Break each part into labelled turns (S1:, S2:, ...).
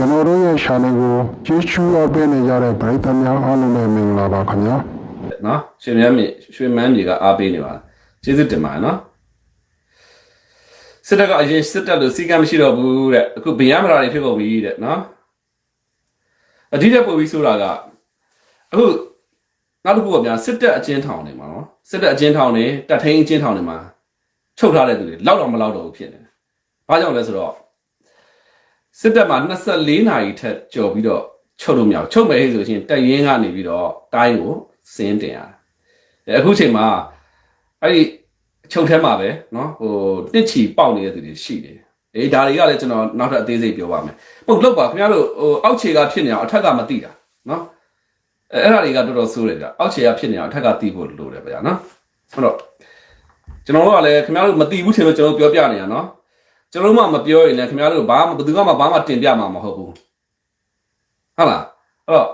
S1: ကျွန်တော်တို့ရဲ့ channel ကိုကြည့်ရှုအားပေးနေကြတဲ့ပရိသတ်များအားလုံးပဲမင်္ဂလာပါခင်ဗျာ
S2: နော်ရွှေမြန်းမြေရွှေမန်းမြေကအားပေးနေပါကျေးဇူးတင်ပါတယ်နော်စစ်တပ်ကအရင်စစ်တပ်လို့စီကံမရှိတော့ဘူးတဲ့အခုဗျမ်းမရာတွေဖြစ်ကုန်ပြီတဲ့နော်အဓိကပို့ပြီးဆိုတာကအခုနောက်တစ်ခုကဗျာစစ်တပ်အချင်းထောင်နေမှာနော်စစ်တပ်အချင်းထောင်နေတပ်ထိန်အချင်းထောင်နေမှာချုပ်ထားတဲ့သူတွေလောက်တော့မလောက်တော့ဘူးဖြစ်နေတယ်ဘာကြောင့်လဲဆိုတော့ စစ်တပ်မှာ24နာရီထက်ကျော်ပြီးတော့ချုပ်လို့မရဘူးချုပ်မယ်ဟဲ့ဆိုရှင်တပ်ရင်းကနေပြီးတော့တိုင်းကိုစင်းတင်ရတယ်အခုချိန်မှာအဲ့ဒီချုပ်ထဲမှာပဲเนาะဟိုတစ်ချီပေါက်နေတဲ့သူတွေရှိတယ်အေးဒါတွေကလည်းကျွန်တော်နောက်ထပ်အသေးစိတ်ပြောပါမယ်ပုတ်လောက်ပါခင်ဗျားတို့ဟိုအောက်ခြေကဖြစ်နေအောင်အထက်ကမသိတာเนาะအဲအဲ့ဒါတွေကတော်တော်ဆိုးတယ်ကြာအောက်ခြေကဖြစ်နေအောင်အထက်ကသိဖို့လိုတယ်ဗျာနော်ဟုတ်တော့ကျွန်တော်တို့ကလည်းခင်ဗျားတို့မသိဘူးထင်လို့ကျွန်တော်တို့ပြောပြနေတာเนาะ ကျွန်တော်တို့မှမပြောရင်လည်းခင်ဗျားတို့ဘာမှဘယ်သူမှဘာမှတင်ပြမှာမဟုတ်ဘူးဟုတ်လားအဲ့တော့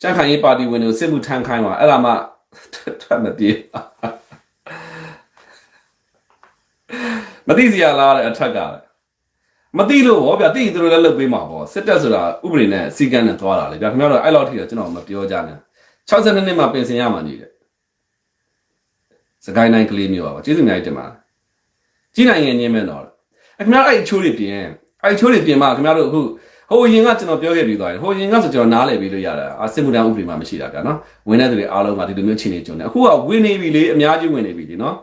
S2: ကြံ့ခိုင်ရေးပါတီဝင်တွေကိုစစ်မှုထမ်းခိုင်းပါအဲ့ဒါမှထွက်မပြေးမသိစီရလားတဲ့အထက်ကလည်းမသိလို့ဟောဗျာသိရင်သူတို့လည်းလုပ်ပေးမှာပေါ့စစ်တပ်ဆိုတာဥပဒေနဲ့စီကံနဲ့သွားတာလေဗျာခင်ဗျားတို့အဲ့လောက်ထိတော့ကျွန်တော်မပြောကြနဲ့62နှစ်မှပြင်ဆင်ရမှကြီးတဲ့စကိုင်းတိုင်းကလေးမျိုးပါကျေးဇူးအများကြီးတင်ပါတယ်ကြီးနိုင်ငံချင်းပဲတော့အ ခင်ဗျားအဲ့အချိုးတွေပြင်အဲ့အချိုးတွေပြင်မှခင်ဗျားတို့အခုဟိုရင်ကကျွန်တော်ပြောခဲ့ပြီးသွားတယ်ဟိုရင်ကဆိုကျွန်တော်နားလည်ပြီးလို့ရတာအစစ်မှုတန်းဥပဒေမှာမရှိတာဗျာနော်ဝင်တဲ့သူတွေအားလုံးကဒီလိုမျိုးချင်းနေကြုံတယ်အခုကဝင်နေပြီလေအများကြီးဝင်နေပြီဒီနော်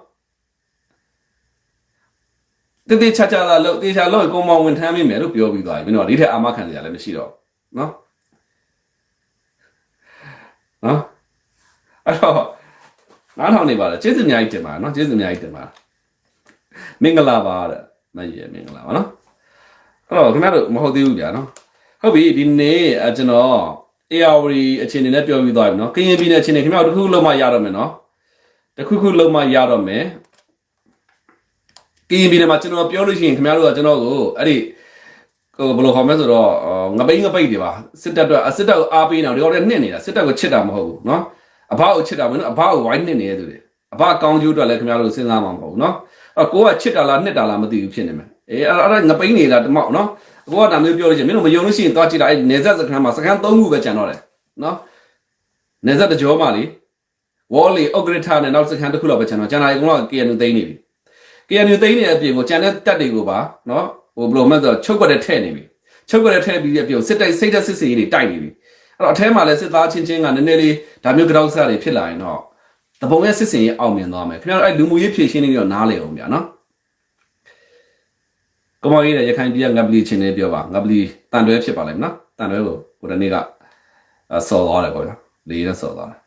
S2: တတိချာချာလာလို့တေချာလို့ကိုမောင်ဝင်ထမ်းမိမယ်လို့ပြောပြီးသွားပြီမင်းတို့ကဒီထက်အာမခံစရာလည်းမရှိတော့နော်နော်အဲ့တော့နားထောင်နေပါလားကျေးဇူးအများကြီးတင်ပါနော်ကျေးဇူးအများကြီးတင်ပါမင်္ဂလာပါတဲ့ မကြီးရဲ့မင်္ဂလာပါနော်အဲ့တော့ခင်ဗျားတို့မဟုတ်သေးဘူးဗျာနော်ဟုတ်ပြီဒီနေ့အကျွန်တော် ARD အခြေအနေနဲ့ပြောပြီးသွားပြီနော်ကရင်ပြည်နယ်အခြေအနေခင်ဗျားတို့တစ်ခုခုလုံးမရတော့မယ်နော်တစ်ခုခုလုံးမရတော့မယ်ကရင်ပြည်နယ်မှာကျွန်တော်ပြောလို့ရှိရင်ခင်ဗျားတို့ကကျွန်တော်ကိုအဲ့ဒီဟိုဘယ်လိုခေါ်မလဲဆိုတော့ငပိန်းငပိတ်တွေပါစစ်တပ်တော့စစ်တပ်ကိုအားပေးနေတော့ဒီကောင်တွေနှစ်နေတာစစ်တပ်ကိုချစ်တာမဟုတ်ဘူးနော်အဘကိုချစ်တာမဟုတ်ဘူးအဘကိုဝိုင်းနှစ်နေတဲ့သူတွေအဘကောင်းကျိုးအတွက်လည်းခင်ဗျားတို့စဉ်းစားမှာမဟုတ်ဘူးနော် အဲ့ကိုကချစ်တာလားနှစ်တာလားမသိဘူးဖြစ်နေမယ်အေးအဲ့အဲ့ငပိန်းနေတာတမောက်နော်အကိုကဒါမျိုးပြောလို့ရှိရင်မင်းတို့မယုံလို့ရှိရင်သွားကြည့်တာအဲ့နေဆက်စခန်းမှာစခန်း၃ခုပဲကျန်တော့တယ်နော်နေဆက်တကြောမှလေဝေါ်လီဥက္ကရထနဲ့နောက်စခန်းတစ်ခုလောက်ပဲကျန်တော့ကျန်တာအကုန်လုံးက KNU သိမ်းနေပြီ KNU သိမ်းနေတဲ့အပြင်ကိုကျန်တဲ့တပ်တွေကိုပါနော်ဟိုဘယ်လိုမှဆိုချုပ်ကွက်တဲ့ထဲ့နေပြီချုပ်ကွက်တဲ့ထဲ့ပြီးတဲ့အပြင်စစ်တိုက်စိတ်တက်စစ်စီတွေတိုက်နေပြီအဲ့တော့အထဲမှာလည်းစစ်သားချင်းချင်းကနည်းနည်းလေးဒါမျိုးကြောက်စားတွေဖြစ်လာရင်တော့ တပုံရဲ့စစ်စင်ရေးအောင်မြင်သွားမယ်ခင်ဗျားတို့အဲ့လူမှုရေးဖြည့်ရှင်းနေပြီးတော့နားလေအောင်ဗျာနော်ကမောင်ကြီးတဲ့ရခိုင်ပြည်ကငပလီချင်းလေးပြောပါငပလီတန်တွဲဖြစ်ပါလိမ့်မယ်နော်တန်တွဲကိုကိုတနေ့ကဆော်သွားတယ်ပေါ့ဗျာလေနဲ့ဆော်သွားတယ်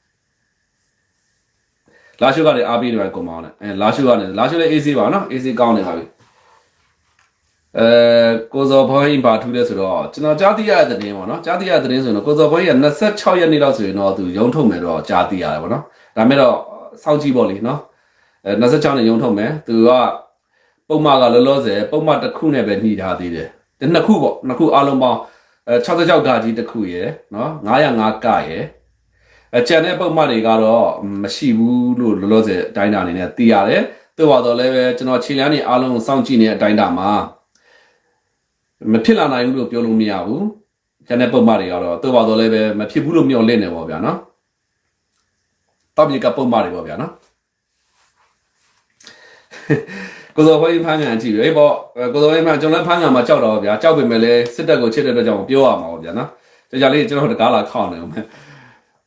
S2: လာရှုကလည်းအားပေးနေတယ်ကိုမောင်နဲ့အဲလာရှုကနေလာရှုလည်း AC ပါနော် AC ကောင်းနေပါပြီအဲကိုဇော်ဘွိုင်းပါထူးလဲဆိုတော့ကျွန်တော်ကြားသိရတဲ့သတင်းပေါ့နော်ကြားသိရတဲ့သတင်းဆိုတော့ကိုဇော်ဘွိုင်းက26ရက်နေ့လောက်ဆိုရင်တော့သူရုံးထုတ်မယ်တော့ကြားသိရတယ်ပေါ့နော် ဒါမဲ့တော့စောင့်ကြည့်ပေါ့လေနော်အဲ26နဲ့ရုံးထုတ်မယ်သူကပုံမှန်ကလောလောဆယ်ပုံမှန်တစ်ခုနဲ့ပဲနှီးထားသေးတယ်ဒီနှစ်ခုပေါ့နှစ်ခုအားလုံးပေါင်းအဲ66ဂါကြီးတစ်ခုရယ်နော်905ကရယ်အကျန်တဲ့ပုံမှန်တွေကတော့မရှိဘူးလို့လောလောဆယ်အတိုင်းတာအနေနဲ့သိရတယ်သို့ပါတော့လည်းပဲကျွန်တော်ခြေလမ်းတွေအားလုံးစောင့်ကြည့်နေတဲ့အတိုင်းတာမှာမဖြစ်လာနိုင်ဘူးလို့ပြောလို့မရဘူးကျန်တဲ့ပုံမှန်တွေကတော့သို့ပါတော့လည်းပဲမဖြစ်ဘူးလို့မျှော်လင့်နေပါဗျာနော် တော့မြေကပုံမှန်တွေပေါ့ဗျာနော်ကိုစော်ဖိုင်းဖမ်းငံကြည့်ပြီအေးပေါ့ကိုစော်ဖိုင်းဖမ်းကျွန်တော်လည်းဖမ်းငံမှာကြောက်တော့ဗျာကြောက်ပေမဲ့လည်းစစ်တပ်ကိုချစ်တဲ့အတွက်ကြောင့်ပြောရမှာပေါ့ဗျာနော်ကြကြလေးကျွန်တော်တကားလာခောက်နေဦးမယ်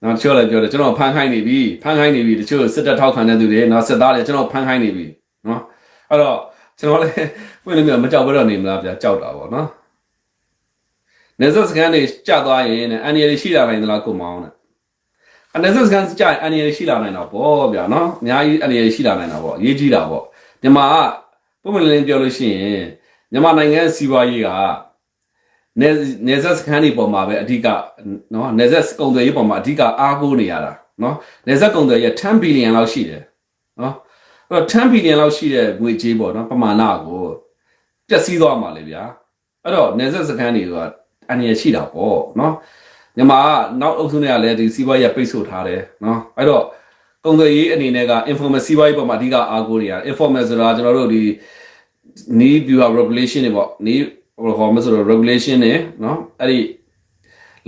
S2: နော်တချို့လည်းပြောတယ်ကျွန်တော်ဖမ်းခိုင်းနေပြီဖမ်းခိုင်းနေပြီတချို့စစ်တပ်ထောက်ခံတဲ့သူတွေနော်စစ်သားတွေကျွန်တော်ဖမ်းခိုင်းနေပြီနော်အဲ့တော့ကျွန်တော်လည်းဖွင့်လို့မကြောက်ဘဲတော့နေမလားဗျာကြောက်တာပေါ့နော်နေဆက်စကန်တွေကြာသွားရင်အန်ရီရှိလာနိုင်သလားကိုမောင်းနဲ့ အနေဆက်စကန်ကြာအန်ရီရှိလာနိုင်တော့ပေါ့ဗျာနော်အများကြီးအန်ရီရှိလာနိုင်တာပေါ့ရေးကြီးတာပေါ့မြန်မာကပုံမှန်လင်းပြောလို့ရှိရင်မြန်မာနိုင်ငံစီးပွားရေးကနေနေဆက်စကန်တွေပေါ်မှာပဲအဓိကနော်နေဆက်ကုန်သွယ်ရေးပေါ်မှာအဓိကအားကိုးနေရတာနော်နေဆက်ကုန်သွယ်ရေး10ဘီလီယံလောက်ရှိတယ်နော်အဲ့တော့10ဘီလီယံလောက်ရှိတဲ့ငွေကြေးပေါ့နော်ပမာဏကိုပျက်စီးသွားမှာလေဗျာအဲ့တော့နေဆက်စကန်တွေကအန်ရရှိတာပေါ့နော် မြန်မာကနောက်အုပ်စုတွေကလည်းဒီစီးပွားရေးပိတ်ဆို့ထားတယ်နော်အဲ့တော့ကုန်သွယ်ရေးအနေနဲ့က informal စီးပွားရေးပေါ်မှာအဓိကအားကိုးနေရ informal ဆိုတာကျွန်တော်တို့ဒီ need viewer regulation တွေပေါ့ need ဘယ်လိုခေါ်မလဲဆိုတော့ regulation တွေနော်အဲ့ဒီ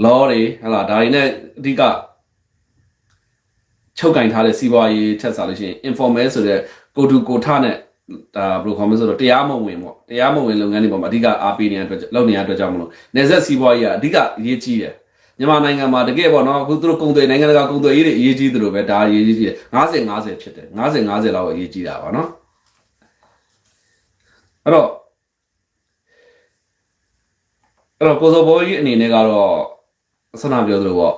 S2: law တွေဟလာဒါတွေနဲ့အဓိကချုပ်ကင်ထားတဲ့စီးပွားရေးထက်စားလို့ရှိရင် informal ဆိုတဲ့ကိုတူကိုထနဲ့ဒါဘယ်လိုခေါ်မလဲဆိုတော့တရားမဝင်ပေါ့တရားမဝင်လုပ်ငန်းတွေပေါ်မှာအဓိကအားပေးနေတဲ့အတွက်လုပ်နေတဲ့အတွက်ကြောင့်မလို့နေဆက်စီးပွားရေးကအဓိကအရေးကြီးတယ် မြန်မာနိုင်ငံမှာတကယ်ပေါ့နော်အခုသူတို့ကုန်သွယ်နိုင်ငံတကာကုန်သွယ်ရေးတွေအရေးကြီးတယ်လို့ပဲဒါအရေးကြီးတယ်50 50ဖြစ်တယ်50 50လောက်အရေးကြီးတာပါနော်အဲ့တော့အဲ့တော့ကိုစောဘောကြီးအနေနဲ့ကတော့ဆန္ဒပြောသလိုပေါ့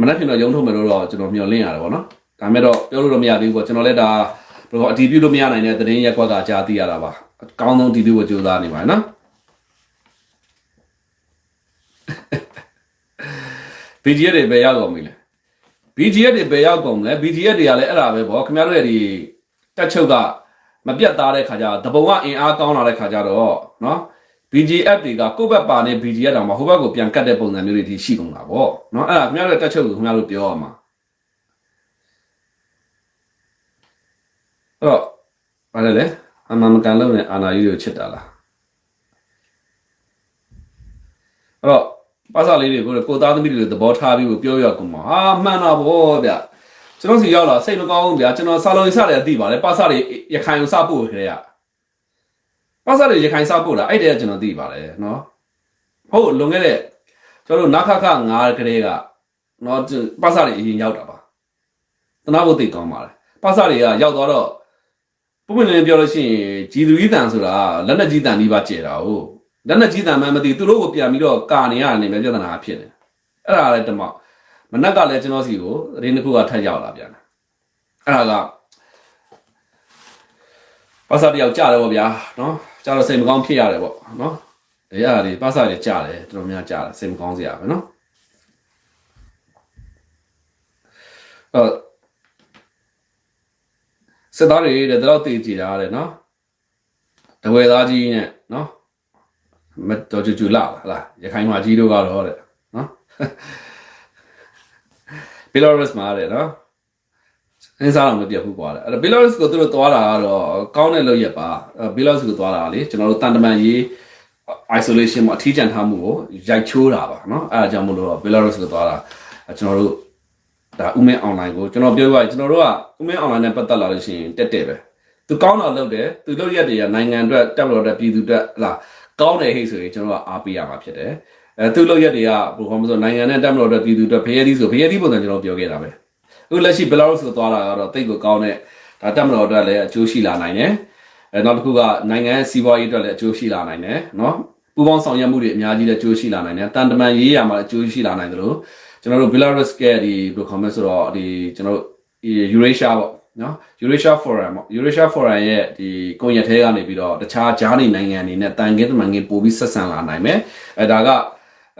S2: မနေ့ကတော့ရုံထုတ်မယ်လို့တော့ကျွန်တော်မျှော်လင့်ရတယ်ပေါ့နော်ဒါမဲ့တော့ပြောလို့တော့မရသေးဘူးပေါ့ကျွန်တော်လည်းဒါဘယ်လိုအတီးပြုလို့မရနိုင်တဲ့သတင်းရက်ကွက်ကကြားသိရတာပါအကောင်းဆုံးတီးပြုဖို့ကြိုးစားနေပါတယ်နော် BGF တွေပဲရောက်ကုန်ပြီလေ BGF တွေပဲရောက်ကုန်လဲ BGF တွေကလည်းအဲ့ဒါပဲပေါ့ခင်ဗျားတို့ရဲ့ဒီတက်ချုပ်ကမပြတ်သားတဲ့ခါကျတော့တပုံကအင်အားကောင်းလာတဲ့ခါကျတော့နော် BGF တွေကကိုယ့်ဘက်ပါနေ BGF တောင်မှဟိုဘက်ကိုပြန်ကတ်တဲ့ပုံစံမျိုးတွေဒီရှိကုန်တာပေါ့နော်အဲ့ဒါခင်ဗျားတို့ရဲ့တက်ချုပ်ကိုခင်ဗျားတို့ပြောရမှာအဲ့တော့ဘာလဲလဲအမှန်မကန်လုံးနဲ့အာနာယူကိုချစ်တာလားအဲ့တော့ ပါစာလေးတွေကိုကိုသားသမီးတွေသဘောထားပြီးပြောရကုန်မှာဟာမှန်တာဗောဗျကျွန်တော်စီရောက်လာစိတ်မကောင်းဘူးဗျာကျွန်တော်စာလုံးစတယ်အသိပါလေပါစာတွေရခိုင်ကိုစပို့ခရဲရပါစာတွေရခိုင်စပို့တာအဲ့တည်းကကျွန်တော်သိပါတယ်နော်ဟုတ်လွန်ခဲ့တဲ့ကျွန်တော်တို့နခခ9ကလေးကနော်ပါစာတွေအရင်ရောက်တာပါတနာဖို့သိကောင်းပါလေပါစာတွေကရောက်သွားတော့ပုံမှန်လည်းပြောလို့ရှိရင်ဂျီသူကြီးတန်ဆိုတာလက်နဲ့ကြီးတန်ကြီးပါကျဲတာဟုတ် လက်နဲ့ကြီးတန်မှမသိသူတို့ကိုပြန်ပြီးတော့ကာနေရနေမယ်ပြဿနာဖြစ်နေအဲ့ဒါလည်းတမောက်မနက်ကလည်းကျွန်တော်စီကိုရင်းတစ်ခုကထပ်ရောက်လာပြန်တယ်အဲ့ဒါကပါစာတယောက်ကြားတယ်ပေါ့ဗျာနော်ကြားတော့စိတ်မကောင်းဖြစ်ရတယ်ပေါ့နော်ဒီအရာတွေပါစာတွေကြားတယ်တော်တော်များကြားတယ်စိတ်မကောင်းစရာပဲနော်အဲ့စစ်သားတွေတဲ့တော့တည်ကြည်တာတဲ့နော်တဝဲသားကြီးနဲ့နော် မတော်ကြူကြူလာဟလားရခိုင်မှာကြီးတို့ကတော့တဲ့နော်ဘီလာရုစ်မှာတဲ့နော်အင်းစားတော့မပြတ်ဘူးကွာတဲ့အဲ့တော့ဘီလာရုစ်ကိုသူတို့သွားတာကတော့ကောင်းတဲ့လုပ်ရက်ပါဘီလာရုစ်ကိုသွားတာလေကျွန်တော်တို့တန်တမန်ရေး isolation မှာအထီးကျန်ထားမှုကိုရိုက်ချိုးတာပါเนาะအဲအကြောင်းမလို့တော့ Belarus ကိုသွားတာကျွန်တော်တို့ဒါဥမင်း online ကိုကျွန်တော်ပြောပြကျွန်တော်တို့ကဥမင်း online နဲ့ပတ်သက်လာလို့ရှိရင်တက်တက်ပဲသူကောင်းတာလုပ်တယ်သူလုပ်ရက်တွေကနိုင်ငံအတွက်တက်လို့တဲ့ပြည်သူအတွက်ဟလာ ကောင်းတယ်ဟိတ်ဆိုရင်ကျွန်တော်ကအားပေးရမှာဖြစ်တယ်အဲသူ့လောက်ရက်တွေကဘယ်လိုမှမဆိုနိုင်ငံနဲ့တက်မလို့အတွက်ပြည်သူအတွက်ဖရဲသီးဆိုဖရဲသီးပုံစံကျွန်တော်ပြောခဲ့တာပဲအခုလက်ရှိဘယ်လောက်ဆိုသွားတာကတော့တိတ်ကိုကောင်းတဲ့ဒါတက်မလို့အတွက်လည်းအကျိုးရှိလာနိုင်တယ်အဲနောက်တစ်ခုကနိုင်ငံစီးပွားရေးအတွက်လည်းအကျိုးရှိလာနိုင်တယ်နော်ပူပေါင်းဆောင်ရွက်မှုတွေအများကြီးလည်းအကျိုးရှိလာနိုင်တယ်တန်တမန်ရေးရမှာလည်းအကျိုးရှိလာနိုင်တယ်လို့ကျွန်တော်တို့ Belarus ကဒီဘယ်လိုခေါ်မလဲဆိုတော့ဒီကျွန်တော် Eurasia ပေါ့ နော် Eurasia Forum ပေါ့ Eurasia Forum ရဲ့ဒီကွန်ရက်ထဲကနေပြီးတော့တခြားဂျားနေနိုင်ငံအနေနဲ့တန်ကင်းတမန်ကင်းပို့ပြီးဆက်ဆံလာနိုင်မယ်အဲဒါက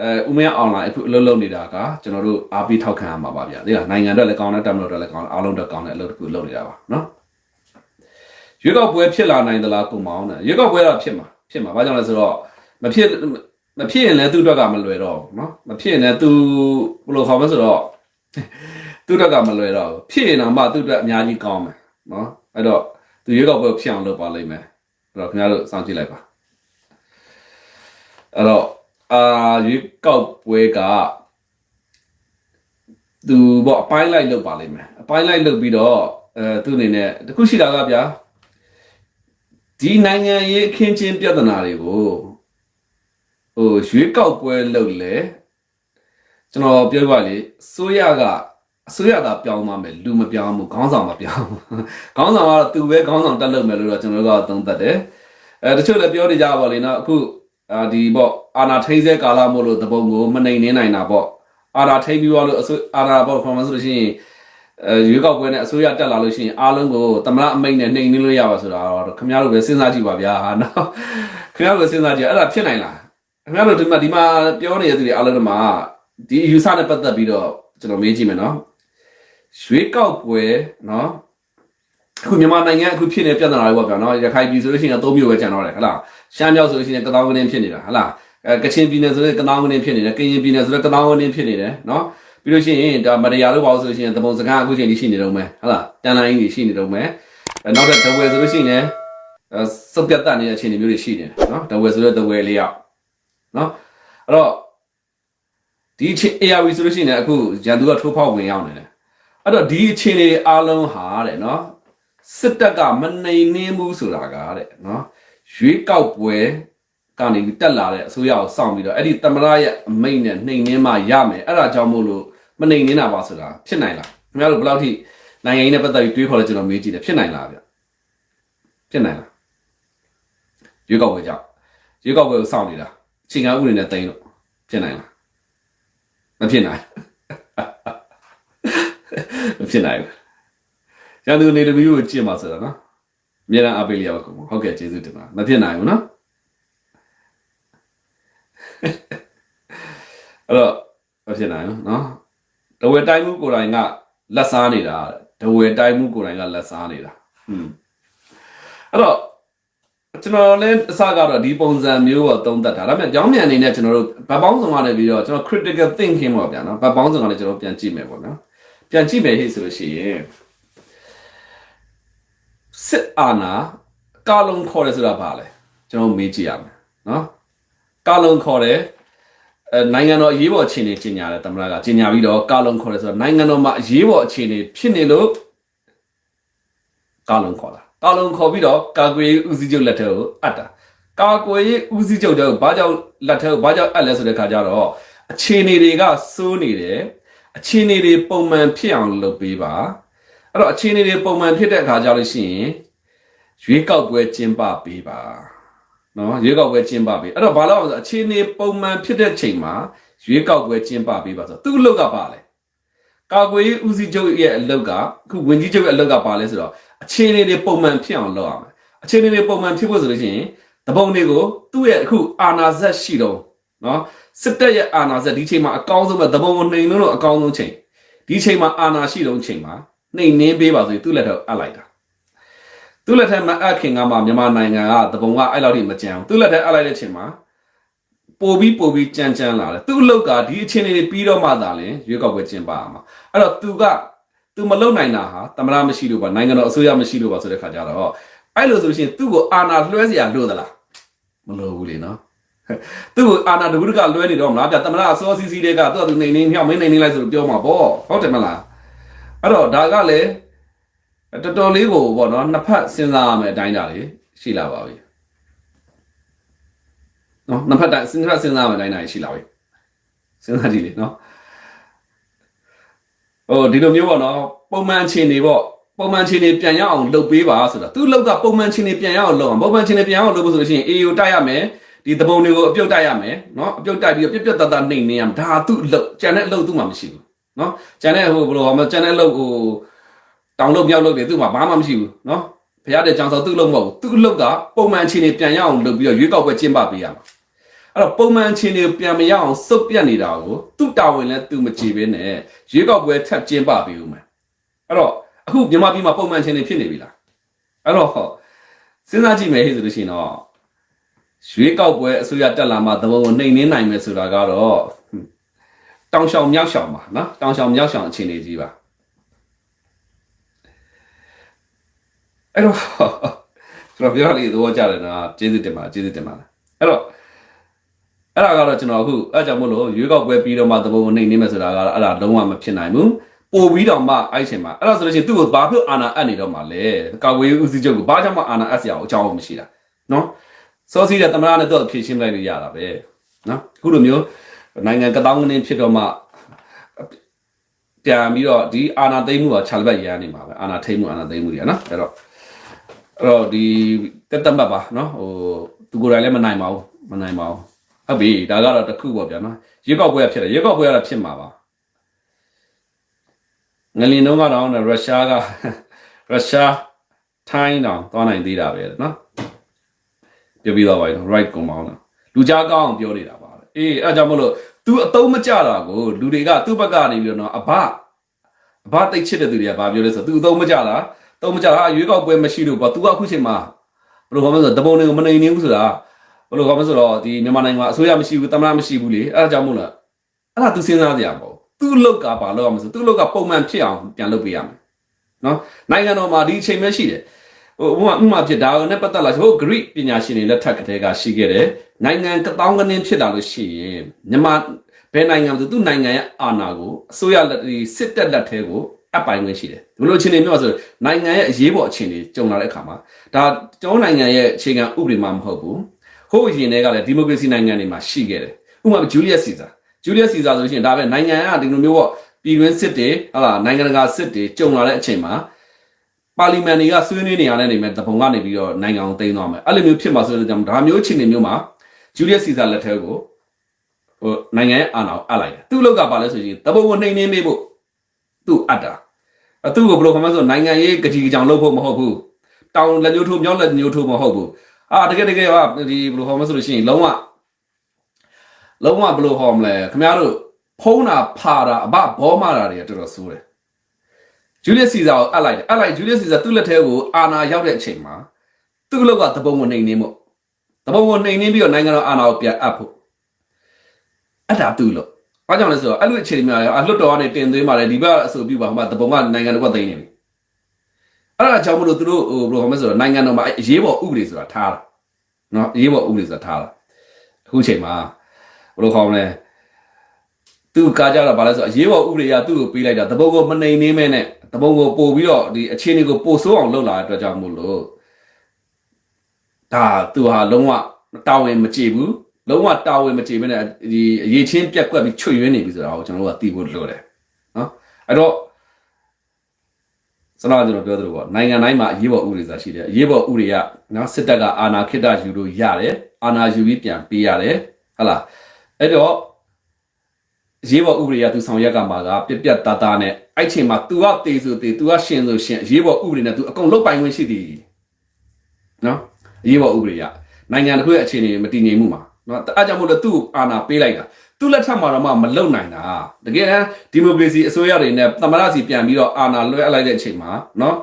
S2: အဲဥမင်းအွန်လိုင်းအခုအလုပ်လုပ်နေတာကကျွန်တော်တို့အားပေးထောက်ခံရမှာပါဗျာဒီကနိုင်ငံအတွက်လည်းကောင်းတဲ့တက်မလို့အတွက်လည်းကောင်းအားလုံးအတွက်ကောင်းတဲ့အလုပ်တစ်ခုလုပ်နေတာပါနော်ရွေးကောက်ပွဲဖြစ်လာနိုင်သလားပုံမအောင်နဲ့ရွေးကောက်ပွဲတော့ဖြစ်မှာဖြစ်မှာဘာကြောင့်လဲဆိုတော့မဖြစ်မဖြစ်ရင်လည်းသူ့အတွက်ကမလွယ်တော့ဘူးเนาะမဖြစ်ရင်လည်းသူဘယ်လိုခေါ်မလဲဆိုတော့ သူ့တက်ကမလွယ်တော့ဘူးဖြစ်ရင်တော့မှသူ့တက်အများကြီးကောင်းမယ်နော်အဲ့တော့သူရွေးကောက်ပွဲဖြစ်အောင်လုပ်ပါလိမ့်မယ်အဲ့တော့ခင်ဗျားတို့စောင့်ကြည့်လိုက်ပါအဲ့တော့အာရွေးကောက်ပွဲကသူပေါ့အပိုင်းလိုက်လုပ်ပါလိမ့်မယ်အပိုင်းလိုက်လုပ်ပြီးတော့အဲသူ့အနေနဲ့တခုရှိတာကဗျာဒီနိုင်ငံရေးအခင်းချင်းပြဿနာတွေကိုဟိုရွေးကောက်ပွဲလုပ်လေကျွန်တော်ပြောပါလေစိုးရက အစိုးရသာပြောင်းသွားမယ်လူမပြောင်းဘူးခေါင်းဆောင်မပြောင်းဘူးခေါင်းဆောင်ကတော့သူပဲခေါင်းဆောင်တက်လုပ်မယ်လို့တော့ကျွန်တော်တို့ကသုံးသပ်တယ်အဲတချို့လည်းပြောနေကြပါလေနော်အခုအာဒီပေါ့အာနာထိန်ဆဲကာလမို့လို့တပုံကိုမနိုင်နေနိုင်တာပေါ့အာနာထိန်ပြီးသွားလို့အစိုးအာနာပေါ့ခေါ်မှဆိုလို့ရှိရင်အဲရွေးကောက်ပွဲနဲ့အစိုးရတက်လာလို့ရှိရင်အားလုံးကိုတမရအမိတ်နဲ့နှိမ်နှင်းလို့ရပါဆိုတာတော့ခင်ဗျားတို့ပဲစဉ်းစားကြည့်ပါဗျာဟာနော်ခင်ဗျားတို့စဉ်းစားကြည့်အဲ့ဒါဖြစ်နိုင်လားခင်ဗျားတို့ဒီမှာဒီမှာပြောနေတဲ့သူတွေအားလုံးမှာဒီ user နဲ့ပတ်သက်ပြီးတော့ကျွန်တော်မေးကြည့်မယ်နော် ရွေးကောက်ပွဲနော်အခုမြန်မာနိုင်ငံအခုဖြစ်နေပြဿနာတွေပေါ့ဗျာနော်ရခိုင်ပြည်ဆိုလို့ရှိရင်သုံးမျိုးပဲကျန်တော့တယ်ဟလားရှမ်းမြောက်ဆိုလို့ရှိရင်ကတောင်းကင်းဖြစ်နေတာဟလားအဲကချင်ပြည်နယ်ဆိုရင်ကတောင်းကင်းဖြစ်နေတယ်ကရင်ပြည်နယ်ဆိုရင်ကတောင်းကင်းဖြစ်နေတယ်နော်ပြီးလို့ရှိရင်ဒါမတရားလို့ပါလို့ဆိုလို့ရှိရင်တပုံစကားအခုချိန်ကြီးရှိနေတော့မယ်ဟလားတန်လိုင်းကြီးရှိနေတော့မယ်နောက်ထပ်ဒဝယ်ဆိုလို့ရှိရင်လည်းအဲစုပ်ပြတ်တတ်နေတဲ့အခြေအနေမျိုးတွေရှိနေတယ်နော်တဝဲဆိုတဲ့တဝဲလေးရောက်နော်အဲ့တော့ဒီအချိန် ARV ဆိုလို့ရှိရင်လည်းအခုရန်သူကထိုးဖောက်ဝင်ရောက်နေတယ် အဲ့တော့ဒီအခြေအနေတွေအားလုံးဟာတဲ့နော်စစ်တပ်ကမနိုင်နှင်းဘူးဆိုတာကတဲ့နော်ရွေးကောက်ပွဲကနေပြီးတက်လာတဲ့အစိုးရကိုစောင့်ပြီးတော့အဲ့ဒီတမရရဲ့အမိန့်နဲ့နှိမ်နှင်းမှရမယ်အဲ့ဒါကြောင့်မို့လို့မနှိမ်နှင်းတာပါဆိုတာဖြစ်နိုင်လားခင်ဗျားတို့ဘယ်လောက်ထိနိုင်ငံရေးနဲ့ပတ်သက်ပြီးတွေးခေါ်လဲကျွန်တော်မေးကြည့်တယ်ဖြစ်နိုင်လားဗျဖြစ်နိုင်လားရွေးကောက်ပွဲကြောင့်ရွေးကောက်ပွဲကိုစောင့်နေတာအချိန်ကားဥပဒေနဲ့တိမ့်လို့ဖြစ်နိုင်လားမဖြစ်နိုင် မဖြစ်နိုင်ဘူးကျန်သူနေတမီးကိုကြည့်မှာဆိုတာနော်အများအားပေးလျောက်ကုန်ဟုတ်ကဲ့ကျေးဇူးတင်ပါမဖြစ်နိုင်ဘူးနော်အဲ့တော့မဖြစ်နိုင်ဘူးနော်တဝဲတိုင်းမှုကိုယ်တိုင်ကလက်စားနေတာတဝဲတိုင်းမှုကိုယ်တိုင်ကလက်စားနေတာဟွန်းအဲ့တော့ကျွန်တော်လည်းအစကတော့ဒီပုံစံမျိုးတော့သုံးသပ်တာဒါပေမဲ့ကြောင်းမြန်အနေနဲ့ကျွန်တော်တို့ဗတ်ပေါင်းစုံကနေပြီးတော့ကျွန်တော် critical thinking ပေါ့ဗျာနော်ဗတ်ပေါင်းစုံကနေကျွန်တော်ပြန်ကြည့်မယ်ပေါ့နော် ပြန်ကြည့်မယ်ဟိဆိုလို့ရှိရင်စစ်အာဏာကာလုံခေါ်တယ်ဆိုတာဘာလဲကျွန်တော်မေးကြည့်ရမယ်နော်ကာလုံခေါ်တယ်အဲနိုင်ငံတော်အရေးပေါ်အခြေအနေကြီးညာတယ်တမရကကြီးညာပြီးတော့ကာလုံခေါ်တယ်ဆိုတော့နိုင်ငံတော်မှာအရေးပေါ်အခြေအနေဖြစ်နေလို့ကာလုံခေါ်တာကာလုံခေါ်ပြီးတော့ကာကွယ်ရေးဦးစီးချုပ်လက်ထက်ကိုအပ်တာကာကွယ်ရေးဦးစီးချုပ်တဲ့ကိုဘာကြောင့်လက်ထက်ကိုဘာကြောင့်အပ်လဲဆိုတဲ့ခါကျတော့အခြေအနေတွေကစိုးနေတယ် အခြေအနေတွေပုံမှန်ဖြစ်အောင်လုပ်ပေးပါအဲ့တော့အခြေအနေတွေပုံမှန်ဖြစ်တဲ့အခါကျလို့ရှိရင်ရွေးကောက်ပွဲကျင်းပပေးပါနော်ရွေးကောက်ပွဲကျင်းပပေးအဲ့တော့ဘာလို့လဲဆိုတော့အခြေအနေပုံမှန်ဖြစ်တဲ့ချိန်မှာရွေးကောက်ပွဲကျင်းပပေးပါဆိုတော့သူ့အလုပ်ကပါလဲကာကွယ်ရေးဦးစီးချုပ်ရဲ့အလုပ်ကအခုဝင်ကြီးချုပ်ရဲ့အလုပ်ကပါလဲဆိုတော့အခြေအနေတွေပုံမှန်ဖြစ်အောင်လုပ်ရမယ်အခြေအနေတွေပုံမှန်ဖြစ်ဖို့ဆိုလို့ရှိရင်တပုံတွေကိုသူ့ရဲ့အခုအာနာဇက်ရှိတော့နော် စစ်တပ်ရဲ့အာနာဇက်ဒီချိန်မှာအကောင်းဆုံးပဲတပုံကိုနှိမ်လို့အကောင်းဆုံးချိန်ဒီချိန်မှာအာနာရှိတော့ချိန်မှာနှိမ်နှင်းပေးပါဆိုရင်သူ့လက်ထက်အပ်လိုက်တာ သူ့လက်ထက်မှာအခင်ကမှမြန်မာနိုင်ငံကတပုံကအဲ့လောက်ထိမကြမ်းဘူးသူ့လက်ထက်အပ်လိုက်တဲ့အချိန်မှာပို့ပြီးပို့ပြီးကြမ်းကြမ်းလာတယ်သူ့အလောက်ကဒီအချိန်လေးပြီးတော့မှသာလဲရွေးကောက်ပွဲကျင်းပအောင်အဲ့တော့သူကသူမလုံနိုင်တာဟာတမရမရှိလို့ပါနိုင်ငံတော်အစိုးရမရှိလို့ပါဆိုတဲ့ခါကျတော့အဲ့လိုဆိုလို့ရှိရင်သူ့ကိုအာဏာလွှဲเสียလို့သလားမလိုဘူးလေနော် သူ့ကိုအာဏာတကူတကလွှဲနေတော့မလားပြတမရအစောစီစီတွေကသူ့အတူနေနေမြောက်မင်းနေနေလိုက်ဆိုလို့ပြောမှာပေါ့ဟုတ်တယ်မလားအဲ့တော့ဒါကလည်းတော်တော်လေးကိုပေါ့နော်နှစ်ဖက်စဉ်းစားရမယ်အတိုင်းတာလေးရှိလာပါပြီနော်နှစ်ဖက်တိုင်းစဉ်းစားစဉ်းစားရမယ်အတိုင်းတာလေးရှိလာပြီစဉ်းစားကြည့်လေနော်ဟိုဒီလိုမျိုးပေါ့နော်ပုံမှန်အခြေအနေပေါ့ပုံမှန်အခြေအနေပြန်ရအောင်လုပ်ပေးပါဆိုတာသူ့လောက်ကပုံမှန်အခြေအနေပြန်ရအောင်လုပ်အောင်ပုံမှန်အခြေအနေပြန်ရအောင်လုပ်ဖို့ဆိုလို့ရှိရင် AU တိုက်ရမယ် ဒီတပုံတွေကိုအပြုတ်တိုက်ရမယ်နော်အပြုတ်တိုက်ပြီးတော့ပြက်ပြက်တတ်တတ်နှိမ်နေရမှာဒါသူ့အလုပ်ကျန်တဲ့အလုပ်သူ့မှာမရှိဘူးနော်ကျန်တဲ့ဟိုဘယ်လိုမှကျန်တဲ့အလုပ်ဟိုတောင်လုပ်မြောက်လုပ်တယ်သူ့မှာဘာမှမရှိဘူးနော်ဖရတဲ့ကြောင်ဆိုသူ့လုပ်မဟုတ်ဘူးသူ့လုပ်ကပုံမှန်အခြေအနေပြန်ရအောင်လုပ်ပြီးတော့ရွေးကောက်ပွဲကျင်းပပေးရမှာအဲ့တော့ပုံမှန်အခြေအနေပြန်မရအောင်စုပ်ပြတ်နေတာကိုသူ့တာဝန်လည်းသူမကြည့်ဘဲနဲ့ရွေးကောက်ပွဲထပ်ကျင်းပပေးဦးမယ်အဲ့တော့အခုမြန်မာပြည်မှာပုံမှန်အခြေအနေဖြစ်နေပြီလားအဲ့တော့စဉ်းစားကြည့်မယ်ဟဲ့ဆိုလို့ရှိရင်တော့ ရွေးကောက်ပွဲအစိုးရတက်လာမှသဘောကိုနှိမ်နှင်းနိုင်မယ်ဆိုတာကတော့ဟွန်းတောင်ရှောင်မြောက်ရှောင်ပါနော်တောင်ရှောင်မြောက်ရှောင်အခြေအနေကြီးပါအဲ့တော့ကျွန်တော်ပြောရလေသဘောကျတယ်နော်ကျေးဇူးတင်ပါကျေးဇူးတင်ပါအဲ့တော့အဲ့ဒါကတော့ကျွန်တော်အခုအဲ့ကြောင့်မို့လို့ရွေးကောက်ပွဲပြီးတော့မှသဘောကိုနှိမ်နေမယ်ဆိုတာကတော့အဲ့ဒါလုံးဝမဖြစ်နိုင်ဘူးပို့ပြီးတော့မှအဲ့ချိန်မှာအဲ့ဒါဆိုလို့ရှိရင်သူ့ကိုဘာဖြစ်အာနာအပ်နေတော့မှလဲကာဝေးဦးစီးချုပ်ကိုဘာကြောင့်မှအာနာအပ်စရာအကြောင်းမရှိတာနော် စောစီးတဲ့သမရနဲ့တော့ဖြည့်ရှင်းလိုက်လို့ရတာပဲနော်အခုလိုမျိုးနိုင်ငံကတောင်းကနေဖြစ်တော့မှပြန်ပြီးတော့ဒီအာနာသိမ်းမှုကခြာလဘက်ရမ်းနေမှာပဲအာနာထိမ်းမှုအာနာသိမ်းမှုတွေနော်အဲ့တော့အဲ့တော့ဒီတက်တက်မှတ်ပါနော်ဟိုသူကိုယ်တိုင်လည်းမနိုင်ပါဘူးမနိုင်ပါဘူးဟုတ်ပြီဒါကတော့တစ်ခုပေါ့ဗျာနော်ရွေးကောက်ပွဲကဖြစ်တယ်ရွေးကောက်ပွဲကတော့ဖြစ်မှာပါငလင်တော့ကတော့ရုရှားကရုရှားထိုင်းတော့သွားနိုင်သေးတာပဲနော် ပြောပြီးတော့ပါနော် right ကုန်ပါအောင်နော်လူကြားကောင်းအောင်ပြောနေတာပါအေးအဲ့ဒါကြောင့်မလို့ तू အတုံးမကြတာကိုလူတွေကသူ့ဘက်ကနေပြီးတော့နော်အဘအဘတိတ်ချစ်တဲ့သူတွေကဘာပြောလဲဆိုတော့ तू အတုံးမကြတာ တော့မကြတာရွေးကောက်ပွဲမရှိလို့ပေါ့ तू ကအခုချိန်မှာဘယ်လိုခေါ်မလဲဆိုတော့တပုံတွေကိုမနိုင်နေဘူးဆိုတာဘယ်လိုခေါ်မလဲဆိုတော့ဒီမြန်မာနိုင်ငံမှာအစိုးရမရှိဘူးတမန်မရှိဘူးလေအဲဒါကြောင့်မို့လားအဲ့ဒါ तू စဉ်းစားကြရပေါ့ तू လောက်ကဘာလောက်ရမလဲဆို तू လောက်ကပုံမှန်ဖြစ်အောင်ပြန်လုပ်ပေးရမယ်နော်နိုင်ငံတော်မှာဒီအချိန်ပဲရှိတယ် ဟိုဥပမာဥပမာဖြစ်ဒါနဲ့ပတ်သက်လာဟို Greek ပညာရှင်တွေလက်ထက်ကတည်းကရှိခဲ့တယ်နိုင်ငံကတောင်းကနင်းဖြစ်လာလို့ရှိရင်မြန်မာဘယ်နိုင်ငံမှသူ့နိုင်ငံရဲ့အာဏာကိုအစိုးရလက်ဒီစစ်တပ်လက်ထဲကိုအပ်ပိုင်ခွင့်ရှိတယ်ဒီလိုအခြေအနေမျိုးဆိုနိုင်ငံရဲ့အရေးပေါ်အခြေအနေကြုံလာတဲ့အခါမှာဒါကျွန်တော်နိုင်ငံရဲ့အခြေခံဥပဒေမှမဟုတ်ဘူးဟိုအရင်တည်းကလည်းဒီမိုကရေစီနိုင်ငံတွေမှာရှိခဲ့တယ်ဥပမာဂျူလီယက်စီဇာဂျူလီယက်စီဇာဆိုလို့ရှိရင်ဒါပဲနိုင်ငံကဒီလိုမျိုးပေါ့ပြည်တွင်းစစ်တွေဟာလာနိုင်ငံတကာစစ်တွေကြုံလာတဲ့အချိန်မှာ ပါလီမန်တွေကဆွေးနွေးနေရတဲ့နေမဲ့တပုံကနေပြီးတော့နိုင်ငံအောင်သိမ်းသွားမယ်အဲ့လိုမျိုးဖြစ်မှာဆိုတဲ့ကြောင့်ဒါမျိုးအခြေအနေမျိုးမှာဂျူလီယက်စီဇာလက်ထဲကိုဟိုနိုင်ငံရဲ့အာဏာကိုအပ်လိုက်တယ်သူ့လောက်ကပါလဲဆိုရင်တပုံကိုနှိမ်နှင်းပေးဖို့သူ့အပ်တာအသူ့ကိုဘယ်လိုခေါ်မလဲဆိုနိုင်ငံရေးကတိကြောင်လုပ်ဖို့မဟုတ်ဘူးတောင်လက်ညှိုးထိုးမြောက်လက်ညှိုးထိုးမဟုတ်ဘူးအာတကယ်တကယ်ကဒီဘယ်လိုခေါ်မလဲဆိုလို့ရှိရင်လုံးဝလုံးဝဘယ်လိုခေါ်မလဲခင်ဗျားတို့ဖုံးတာဖာတာအဘဘောမတာတွေတော်တော်ဆိုးတယ် ဂျူလီယက်စီဇာကိုအပ်လိုက်တယ်အပ်လိုက်ဂျူလီယက်စီဇာသူ့လက်ထဲကိုအာဏာရောက်တဲ့အချိန်မှာသူ့လောက်ကတပုံကိုနှိမ်နှင်းဖို့တပုံကိုနှိမ်နှင်းပြီးတော့နိုင်ငံတော်အာဏာကိုပြန်အပ်ဖို့အပ်တာသူ့လို့ဘာကြောင့်လဲဆိုတော့အဲ့လိုအခြေအနေများအလွတ်တော်ကနေတင်သွင်းပါတယ်ဒီဘက်အဆိုပြုပါမှာတပုံကနိုင်ငံတော်ကသိမ်းနေပြီအဲ့ဒါကြောင့်မလို့သူတို့ဟိုဘယ်လိုခေါ်မလဲဆိုတော့နိုင်ငံတော်မှာအရေးပေါ်ဥပဒေဆိုတာထားတာနော်အရေးပေါ်ဥပဒေဆိုတာထားတာအခုချိန်မှာဘယ်လိုခေါ်မလဲ သူကကြတော့ဗာလဲဆိုအရေးပေါ်ဥပဒေအရသူ့ကိုပေးလိုက်တာတပုံကိုမနှိမ်နှင်းမဲနဲ့တပုံကိုပို့ပြီးတော့ဒီအခြေအနေကိုပို့ဆိုးအောင်လုပ်လာတဲ့အတွက်ကြောင့်မို့လို့ဒါသူဟာလုံးဝတာဝန်မကြည့်ဘူးလုံးဝတာဝန်မကြည့်မဲနဲ့ဒီအရေးချင်းပြက်ကွက်ပြီးချွတ်ယွင်းနေပြီဆိုတာကိုကျွန်တော်တို့ကသိဖို့လိုတယ်နော်အဲ့တော့စနာကျွန်တော်ပြောသလိုပေါ့နိုင်ငံတိုင်းမှာအရေးပေါ်ဥပဒေဆိုတာရှိတယ်အရေးပေါ်ဥပဒေကနော်စစ်တပ်ကအာဏာခိတ္တယူလို့ရတယ်အာဏာယူပြီးပြန်ပေးရတယ်ဟုတ်လားအဲ့တော့ ရေးပေါ်ဥပဒေကသူဆောင်ရက်ကမှာကပြက်ပြက်သားသားနဲ့အဲ့ချိန်မှာ तू ကတေဆိုတေ तू ကရှင်ဆိုရှင်ရေးပေါ်ဥပဒေနဲ့ तू အကုန်လုတ်ပိုင်ခွင့်ရှိသည်နော်ရေးပေါ်ဥပဒေကနိုင်ငံတစ်ခုရဲ့အခြေအနေမတည်ငြိမ်မှုမှာနော်အဲ့ကြောင့်မို့လို့သူ့အာဏာပေးလိုက်တာသူ့လက်ထက်မှာတော့မှမလုံနိုင်တာတကယ်တမ်းဒီမိုကရေစီအစိုးရတွေနဲ့သမရစီပြန်ပြီးတော့အာဏာလွှဲအပ်လိုက်တဲ့အချိန်မှာနော်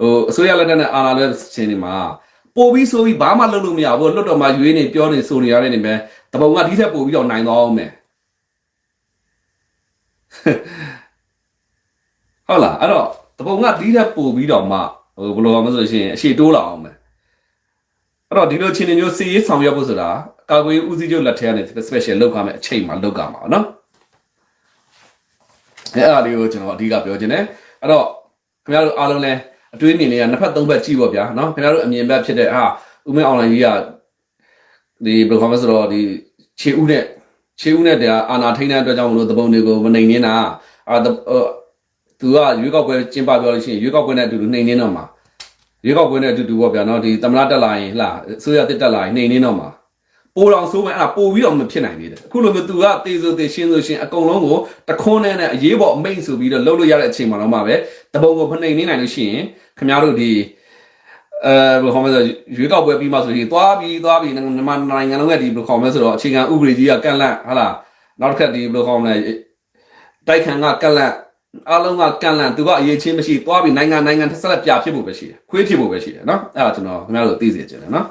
S2: ဟိုအစိုးရလက်ထက်နဲ့အာဏာလွှဲခြင်းတွေမှာပို့ပြီးဆိုပြီးဘာမှလုပ်လို့မရဘူးလွတ်တော်မှာရွေးနေပြောနေဆိုနေရတဲ့နေပဲတပုံကဒီထက်ပို့ပြီးတော့နိုင်သွားအောင်မယ် ဟုတ်လားအဲ့တော့တပုံကဒီထက်ပို့ပြီးတော့မှဟိုဘယ်လိုမှမဆိုလို့ရှိရင်အရှိတိုးလာအောင်မယ်အဲ့တော့ဒီလိုချင်းနေမျိုးစီရေးဆောင်ရွက်ဖို့ဆိုတာကာကွယ်ရေးဦးစီးချုပ်လက်ထက်ကနေ special လောက်ရမယ်အချိန်မှလောက်ကမှာနော်အဲ့အဲ့ဒါလေးကိုကျွန်တော်အဓိကပြောချင်တယ်အဲ့တော့ခင်ဗျားတို့အားလုံးလည်းအတွေးမြင်တွေကနှစ်ဖက်သုံးဖက်ကြည့်ပေါ့ဗျာနော်ခင်ဗျားတို့အမြင်ဘက်ဖြစ်တဲ့ဟာဥမင်းအွန်လိုင်းကြီးကဒီဘယ်လိုမှမဆိုတော့ဒီခြေဥနဲ့ ခြေဥနဲ့တရားအာနာထိန်းတဲ့အတွက်ကြောင့်မလို့သဘုံတွေကိုမနှိမ်နေတာအာတသူကရွေးကောက်ပွဲကျင်းပပြောလို့ရှိရင်ရွေးကောက်ပွဲနဲ့အတူတူနှိမ်နေတော့မှာရွေးကောက်ပွဲနဲ့အတူတူပေါ့ဗျာနော်ဒီသမလာတက်လာရင်ဟလာအစိုးရတက်တက်လာရင်နှိမ်နေတော့မှာပိုတော်ဆိုးမယ်အဲ့ဒါပိုပြီးတော့မဖြစ်နိုင်သေးတယ်အခုလိုမျိုးသူကတေဆိုတေရှင်းဆိုရှင်းအကုန်လုံးကိုတခွန်းနဲ့နဲ့အရေးပေါ်အမိန့်ဆိုပြီးတော့လှုပ်လို့ရတဲ့အချိန်မှာတော့မှပဲတပုံကိုမနှိမ်နေနိုင်လို့ရှိရင်ခင်ဗျားတို့ဒီ အဲဘယ်လိုခေါ်မလဲဆိုရွေးကောက်ပွဲပြီးမှဆိုရင်သွားပြီးသွားပြီးမြန်မာနိုင်ငံလုံးရဲ့ဒီဘယ်လိုခေါ်မလဲဆိုတော့အခြေခံဥပဒေကြီးကကန့်လန့်ဟလာနောက်တစ်ခါဒီဘယ်လိုခေါ်မလဲတိုက်ခံကကန့်လန့်အားလုံးကကန့်လန့်သူကအရေးချင်းမရှိသွားပြီးနိုင်ငံနိုင်ငံတစ်ဆက်လက်ပြဖြစ်ဖို့ပဲရှိတယ်ခွေးဖြစ်ဖို့ပဲရှိတယ်နော်အဲ့ဒါကျွန်တော်ခင်ဗျားတို့သိစေချင်တယ်နော်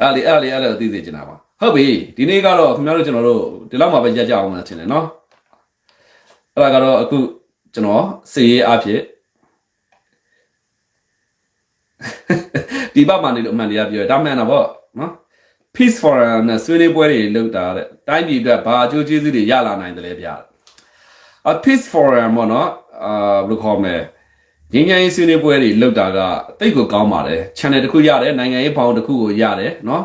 S2: အဲ့လေအဲ့လေအဲ့လေသိစေချင်တာပါဟုတ်ပြီဒီနေ့ကတော့ခင်ဗျားတို့ကျွန်တော်တို့ဒီလောက်မှပဲရက်ကြအောင်လားထင်တယ်နော်အဲ့ဒါကတော့အခုကျွန်တော်စည်ရေးအဖြစ် ဒီဘက်မှာနေလို့အမှန်တရားပြောရဒါမှန်တာပေါ့နော် peace forum နဲ့ဆွေးနွေးပွဲတွေလုပ်တာတဲ့တိုင်းပြည်အတွက်ဘာအကျိုးကျေးဇူးတွေရလာနိုင်တယ်လဲဗျာအ peace forum ပေါ့နော်အာဘယ်လိုခေါ်မလဲငင်းငင်းရေးဆွေးနွေးပွဲတွေလုပ်တာကတိတ်ကိုကောင်းပါတယ် channel တစ်ခုရတယ်နိုင်ငံရေးဘောင်တစ်ခုကိုရတယ်နော်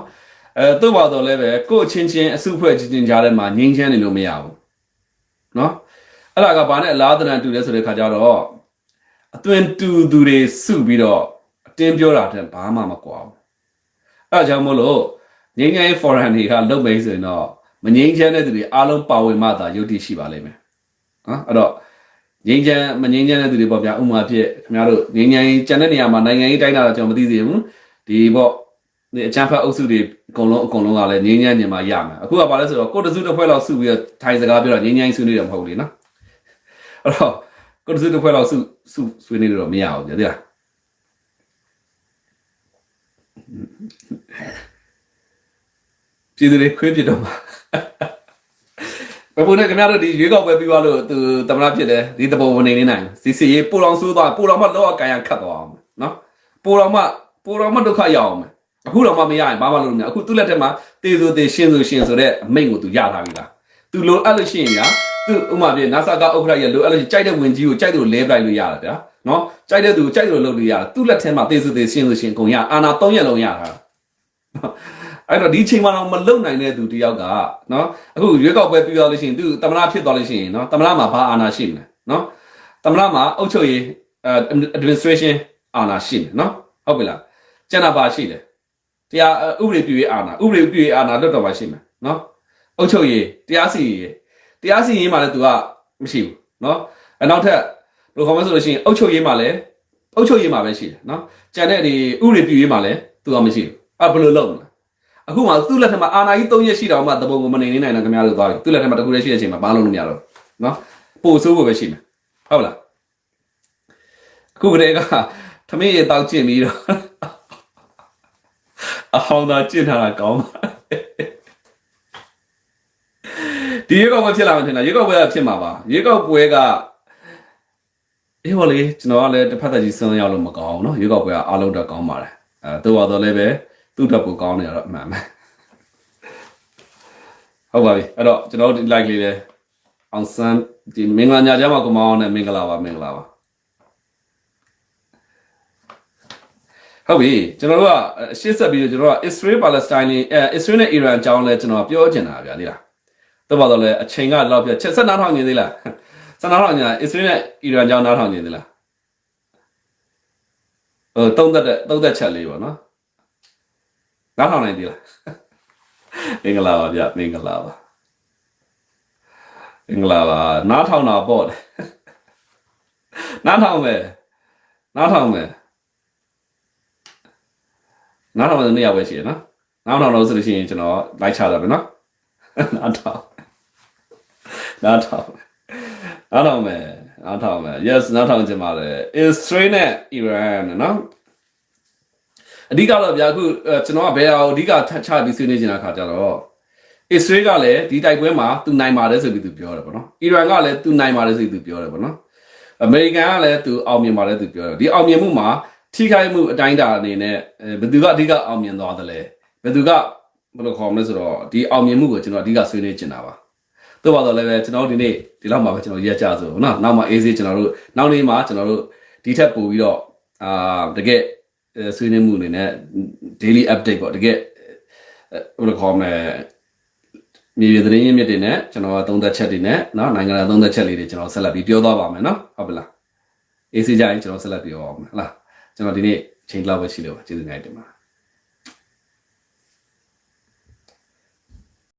S2: အဲသို့ပါတော့လည်းပဲကိုယ့်အချင်းချင်းအစုဖွဲ့ချင်းချင်းကြားထဲမှာငင်းချမ်းနေလို့မရဘူးနော်အဲ့ဒါကဘာနဲ့အလားတန်တူလဲဆိုတဲ့ခါကျတော့အသွင်တူသူတွေစုပြီးတော့အ တင်းပြောတာတဲ့ဘာမှမကွာဘူးအဲ့ဒါကြောင့်မို့လို့ငင်းငယ် forum တွေကလုတ်မိတ်ဆိုရင်တော့မငင်းချမ်းတဲ့သူတွေအားလုံးပါဝင်မှသာယုတ်တိရှိပါလိမ့်မယ်နော်အဲ့တော့ငင်းချမ်းမငင်းချမ်းတဲ့သူတွေပေါ့ဗျာဥပမာဖြစ်ခင်ဗျားတို့ငင်းငယ်ကျန်တဲ့နေရာမှာနိုင်ငံရေးတိုင်းတာတော့ကျွန်တော်မသိသေးဘူးဒီပေါ့ဒီအချမ်းဖတ်အုပ်စုတွေအကုန်လုံးအကုန်လုံးကလည်းငင်းချမ်းနေမှာရမယ်အခုကဘာလဲဆိုတော့ကိုတစုတစ်ဖွဲ့လောက်စုပြီးတော့ထိုင်စကားပြောတာငင်းချမ်းဆွေးနွေးတယ်မဟုတ်လေနော်အဲ့တော့ကိုတစုတစ်ဖွဲ့လောက်စုစုဆွေးနွေးလို့တော့မရဘူးကြတဲ့ ပြည်သူတွေခွေးပြစ်တော့မှာဘုံနဲ့ခင်ဗျားတို့ဒီရွေးကောက်ပွဲပြီးသွားလို့သူတမနာဖြစ်တယ်ဒီတဘောဝင်နေနေနိုင်စီစီရေးပိုတော်ဆိုးသွားပိုတော်မှတော့ကာယံခတ်သွားအောင်နော်ပိုတော်မှပိုတော်မှဒုက္ခရောက်အောင်အခုတော့မှမရရင်ဘာမှလုပ်လို့မရအခုသူ့လက်ထက်မှာတေဆိုတေရှင်းဆိုရှင်းဆိုတဲ့အမိန့်ကိုသူရထားပြီလားသူလိုအဲ့လို့ရှိရင်ညာသူဥမာပြနာဆာကဥက္ခရရလိုအဲ့လို့ကြိုက်တဲ့ဝင်ကြီးကိုကြိုက်တယ်လို့လဲပလိုက်လို့ရတာဗျာ နော်ကြိုက်တဲ့သူကိုကြိုက်တယ်လို့လုပ်လို့ရတယ်သူ့လက်ထက်မှာတေဆိုတေရှင်းဆိုရှင်းကုန်ရအာနာ၃ရက်လုံးရတာအဲ့တော့ဒီချိန်မှာတော့မလုံနိုင်တဲ့သူတယောက်ကနော်အခုရွေးကောက်ပွဲပြီးသွားလို့ရှိရင်သူတမနာဖြစ်သွားလို့ရှိရင်နော်တမနာမှာဘာအာဏာရှိမလဲနော်တမနာမှာအုပ်ချုပ်ရေးအဲ administration အာဏာရှိတယ်နော်ဟုတ်ပြီလားကျန်တာဘာရှိလဲတရားဥပဒေပြုရေးအာဏာဥပဒေပြုရေးအာဏာလွတ်တော်မှာရှိမယ်နော်အုပ်ချုပ်ရေးတရားစီရင်တရားစီရင်မှာလည်း तू ကမရှိဘူးနော်အနောက်ထပ် ဘယ်လိုခေါ်မလဲဆိုလို့ရှိရင်အုပ်ချုပ်ရေးမှာလည်းအုပ်ချုပ်ရေးမှာပဲရှိတယ်နော်ကျန်တဲ့ဒီဥပဒေပြုရေးမှာလည်း तू ကမရှိဘူးအဲ့ဘယ်လိုလုပ်မလဲအခုမှသူ့လက်ထက်မှာအာနာကြီး၃ရက်ရှိတောင်မှတပုံကိုမနေနေနိုင်တော့ခင်ဗျားတို့သွားပြီသူ့လက်ထက်မှာတခုတည်းရှိတဲ့အချိန်မှာဘာလို့လို့မရတော့နော်ပို့ဆိုးဖို့ပဲရှိမယ်ဟုတ်လားအခုကတည်းကသမင်းရေတောက်ကျင်ပြီးတော့အဟောင်းသာကျင်ထားတာကောင်းပါဒီရေကောက်ပွဲဖြစ်လာမှထင်တာရေကောက်ပွဲကဖြစ်မှာပါရေကောက်ပွဲက အေးဟောလေကျွန်တော်ကလည်းတစ်ဖက်သက်ကြီးစဉ်းစားရလို့မကောင်းဘူးเนาะရေကောက်ပွဲကအားလုံးတော့ကောင်းပါတယ်အဲတိုးပါတော့လည်းပဲသူ့တက်ကိုကောင်းနေရတော့အမှန်ပဲဟုတ်ပါပြီအဲ့တော့ကျွန်တော်တို့ဒီ like လေးလဲအောင်ဆန်းဒီမင်္ဂလာညချမ်းမှာကိုမောင်းနဲ့မင်္ဂလာပါမင်္ဂလာပါဟုတ်ပြီကျွန်တော်တို့ကအရှေ့ဆက်ပြီးတော့ကျွန်တော်တို့က Israel Palestine နဲ့အဲ Israel နဲ့ Iran အကြောင်းလဲကျွန်တော်ပြောချင်တာဗျာလေလားတော့ပါတော့လဲအချိန်ကတော့ပြချက်ဆက်နားထောင်နေသေးလား ဆက်နားထောင်နေတာ Israel နဲ့ Iran အကြောင်းနားထောင်နေသေးလားဟိုသုံးသက်တဲ့သုံးသက်ချက်လေးပေါ့နော်နားထောင်နိုင်သေးလားမင်္ဂလာပါဗျမင်္ဂလာပါမင်္ဂလာပါနားထောင်တာပေါ့တယ်နားထောင်မယ်နားထောင်မယ်နားထောင်တဲ့နေရာပဲရှိရနော်နားထောင်လို့ဆိုလို့ရှိရင်ကျွန်တော်လိုက်ချတာပဲနော်နားထောင်နားထောင် နားထောင်မယ်နားထောင်မယ် yes နားထောင်ကြပါလေ Israel နဲ့ Iran နော်အဓိကတော့ဗျာအခုအဲကျွန်တော်ကဘယ်ဟာကိုအဓိကထပ်ချပြီးဆွေးနွေးနေတာခါကြတော့အစ္စရေးကလည်းဒီတိုက်ပွဲမှာသူနိုင်ပါတယ်ဆိုပြီးသူပြောတယ်ပေါ့နော်အီရန်ကလည်းသူနိုင်ပါတယ်ဆိုပြီးသူပြောတယ်ပေါ့နော်အမေရိကန်ကလည်းသူအောင်မြင်ပါတယ်သူပြောတယ်ဒီအောင်မြင်မှုမှာထိခိုက်မှုအတိုင်းအတာအနေနဲ့အဲဘယ်သူကအဓိကအောင်မြင်သွားသလဲဘယ်သူကဘယ်လိုခေါ်မလဲဆိုတော့ဒီအောင်မြင်မှုကိုကျွန်တော်အဓိကဆွေးနွေးချင်တာပါ တို့ပါတော့လည်းပဲကျွန်တော်တို့ဒီနေ့ဒီလောက်မှာပဲကျွန်တော်ရက်ကြဆိုနော်နောက်မှအေးစေးကျွန်တော်တို့နောက်နေ့မှာကျွန်တော်တို့ဒီထက်ပိုပြီးတော့အာတကယ် အဲဆွေးနွေးမှုအနေနဲ့ daily update ပေါ့တကယ်အဲဘယ်လိုခေါ်မလဲမြေပြင်သတင်းရင်းမြစ်တွေနဲ့ကျွန်တော်ကသုံးသက်ချက်တွေနဲ့เนาะနိုင်ငံတော်သုံးသက်ချက်လေးတွေကျွန်တော်ဆက်လက်ပြီးပြောသွားပါမယ်เนาะဟုတ်ပြီလားအေးစီကြရင်ကျွန်တော်ဆက်လက်ပြောအောင်မယ်ဟုတ်လားကျွန်တော်ဒီနေ့ချိန်လောက်ပဲရှိလို့ပါကျေးဇူးများတင်ပါတယ်